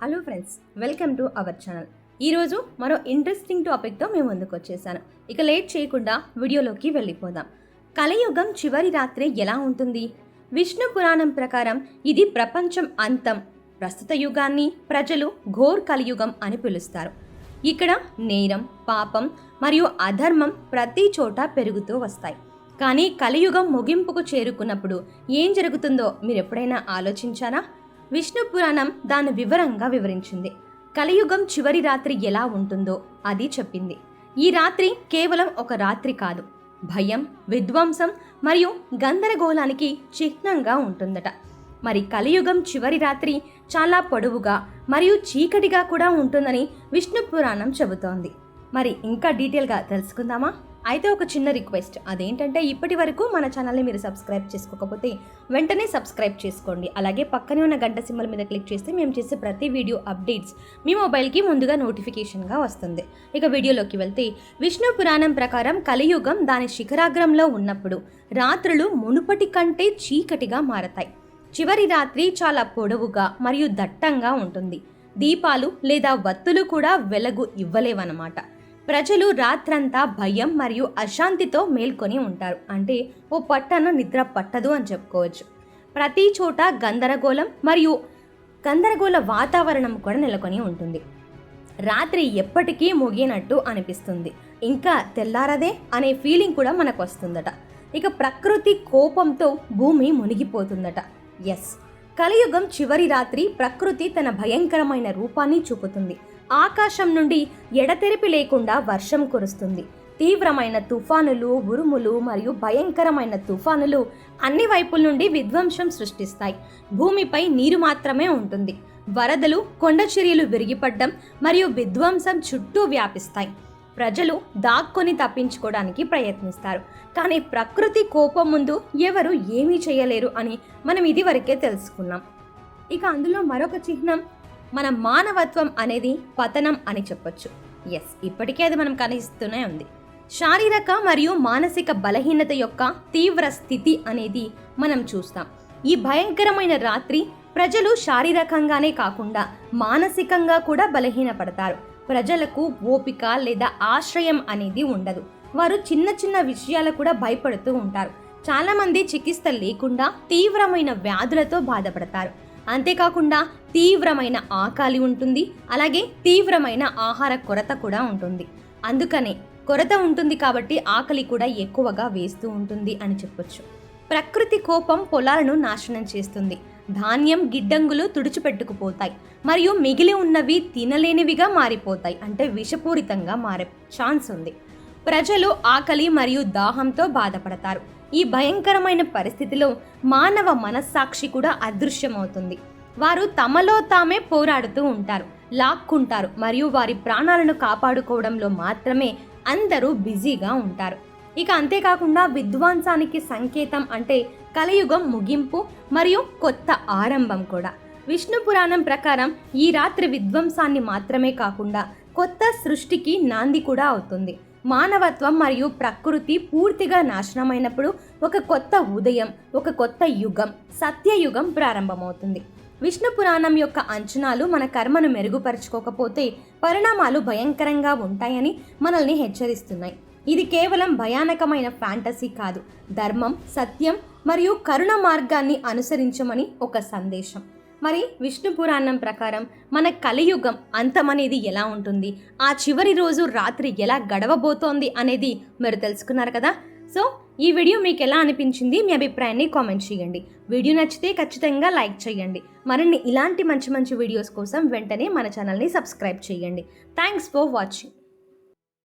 Hello friends welcome to our channel. ఈరోజు మరో interesting టాపిక్తో మేము ముందుకు వచ్చేసాను. ఇక లేట్ చేయకుండా వీడియోలోకి వెళ్ళిపోదాం. కలయుగం చివరి రాత్రి ఎలా ఉంటుంది? విష్ణు పురాణం ప్రకారం ఇది ప్రపంచం అంతం. ప్రస్తుత యుగాన్ని ప్రజలు ఘోర్ కలియుగం అని పిలుస్తారు. ఇక్కడ నేరం పాపం మరియు అధర్మం ప్రతి చోట పెరుగుతూ వస్తాయి. కానీ కలియుగం ముగింపుకు చేరుకున్నప్పుడు ఏం జరుగుతుందో మీరు ఎప్పుడైనా ఆలోచించారా? విష్ణు పురాణం దాని వివరంగా వివరించింది. కలియుగం చివరి రాత్రి ఎలా ఉంటుందో అది చెప్పింది. ఈ రాత్రి కేవలం ఒక రాత్రి కాదు. భయం విధ్వంసం మరియు గందరగోళానికి చిహ్నంగా ఉంటుందట. మరి కలియుగం చివరి రాత్రి చాలా పొడవుగా మరియు చీకటిగా కూడా ఉంటుందని విష్ణు పురాణం చెబుతోంది. మరి ఇంకా డీటెయిల్గా తెలుసుకుందామా? అయితే ఒక చిన్న రిక్వెస్ట్. అదేంటంటే ఇప్పటి వరకు మన ఛానల్ని మీరు సబ్స్క్రైబ్ చేసుకోకపోతే వెంటనే సబ్స్క్రైబ్ చేసుకోండి. అలాగే పక్కనే ఉన్న గంట సింబల్ మీద క్లిక్ చేస్తే మేము చేసే ప్రతి వీడియో అప్డేట్స్ మీ మొబైల్కి ముందుగా నోటిఫికేషన్గా వస్తుంది. ఇక వీడియోలోకి వెళ్తే విష్ణు పురాణం ప్రకారం కలియుగం దాని శిఖరాగ్రంలో ఉన్నప్పుడు రాత్రులు మునుపటి కంటే చీకటిగా మారతాయి. చివరి రాత్రి చాలా పొడవుగా మరియు దట్టంగా ఉంటుంది. దీపాలు లేదా వత్తులు కూడా వెలుగు ఇవ్వలేవన్నమాట. ప్రజలు రాత్రంతా భయం మరియు అశాంతితో మేల్కొని ఉంటారు. అంటే ఓ పట్టణ నిద్ర పట్టదు అని చెప్పుకోవచ్చు. ప్రతి చోట గందరగోళం మరియు గందరగోళ వాతావరణం కూడా నెలకొని ఉంటుంది. రాత్రి ఎప్పటికీ ముగినట్టు అనిపిస్తుంది. ఇంకా తెల్లారదే అనే ఫీలింగ్ కూడా మనకు వస్తుందట ఇక ప్రకృతి కోపంతో భూమి మునిగిపోతుందట. ఎస్ కలియుగం చివరి రాత్రి ప్రకృతి తన భయంకరమైన రూపాన్ని చూపుతుంది. ఆకాశం నుండి ఎడతెరిపి లేకుండా వర్షం కురుస్తుంది. తీవ్రమైన తుఫానులు ఉరుములు మరియు భయంకరమైన తుఫానులు అన్ని వైపుల నుండి విధ్వంసం సృష్టిస్తాయి. భూమిపై నీరు మాత్రమే ఉంటుంది. వరదలు కొండ చర్యలు విరిగిపడ్డం మరియు విధ్వంసం చుట్టూ వ్యాపిస్తాయి. ప్రజలు దాక్కొని తప్పించుకోవడానికి ప్రయత్నిస్తారు. కానీ ప్రకృతి కోపం ముందు ఎవరు ఏమీ చేయలేరు అని మనం ఇదివరకే తెలుసుకున్నాం. ఇక అందులో మరొక చిహ్నం మన మానవత్వం అనేది పతనం అని చెప్పొచ్చు. ఎస్ ఇప్పటికే అది మనం కనిపిస్తూనే ఉంది. శారీరక మరియు మానసిక బలహీనత యొక్క తీవ్ర స్థితి అనేది మనం చూస్తాం. ఈ భయంకరమైన రాత్రి ప్రజలు శారీరకంగానే కాకుండా మానసికంగా కూడా బలహీనపడతారు. ప్రజలకు ఓపిక లేదా ఆశ్రయం అనేది ఉండదు. వారు చిన్న చిన్న విషయాలు కూడా భయపడుతూ ఉంటారు. చాలామంది చికిత్స లేకుండా తీవ్రమైన వ్యాధులతో బాధపడతారు. అంతేకాకుండా తీవ్రమైన ఆకలి ఉంటుంది అలాగే తీవ్రమైన ఆహార కొరత కూడా ఉంటుంది. అందుకనే కొరత ఉంటుంది కాబట్టి ఆకలి కూడా ఎక్కువగా వేస్తూ ఉంటుంది అని చెప్పొచ్చు. ప్రకృతి కోపం పొలాలను నాశనం చేస్తుంది. ధాన్యం గిడ్డంగులు తుడిచిపెట్టుకుపోతాయి. మరియు మిగిలి ఉన్నవి తినలేనివిగా మారిపోతాయి. అంటే విషపూరితంగా మారే ఛాన్స్ ఉంది. ప్రజలు ఆకలి మరియు దాహంతో బాధపడతారు. ఈ భయంకరమైన పరిస్థితిలో మానవ మనస్సాక్షి కూడా అదృశ్యమవుతుంది. వారు తమలో తామే పోరాడుతూ ఉంటారు లాక్కుంటారు మరియు వారి ప్రాణాలను కాపాడుకోవడంలో మాత్రమే అందరూ బిజీగా ఉంటారు. ఇక అంతేకాకుండా విధ్వంసానికి సంకేతం అంటే కలియుగం ముగింపు మరియు కొత్త ఆరంభం కూడా. విష్ణు పురాణం ప్రకారం ఈ రాత్రి విధ్వంసాన్ని మాత్రమే కాకుండా కొత్త సృష్టికి నాంది కూడా అవుతుంది. మానవత్వం మరియు ప్రకృతి పూర్తిగా నాశనమైనప్పుడు ఒక కొత్త ఉదయం ఒక కొత్త యుగం సత్యయుగం ప్రారంభమవుతుంది. విష్ణు పురాణం యొక్క అంచనాలు మన కర్మను మెరుగుపరుచుకోకపోతే పరిణామాలు భయంకరంగా ఉంటాయని మనల్ని హెచ్చరిస్తున్నాయి. ఇది కేవలం భయానకమైన ఫ్యాంటసీ కాదు. ధర్మం సత్యం మరియు కరుణ మార్గాన్ని అనుసరించమని ఒక సందేశం. మరి విష్ణు పురాణం ప్రకారం మన కలియుగం అంతమనేది ఎలా ఉంటుంది? ఆ చివరి రోజు రాత్రి ఎలా గడవబోతోంది అనేది మీరు తెలుసుకున్నారు కదా? సో ఈ వీడియో మీకు ఎలా అనిపించింది మీ అభిప్రాయాన్ని కామెంట్ చేయండి. వీడియో నచ్చితే ఖచ్చితంగా లైక్ చేయండి. మరిన్ని ఇలాంటి మంచి మంచి వీడియోస్ కోసం వెంటనే మన ఛానల్ని సబ్స్క్రైబ్ చేయండి. Thanks for watching.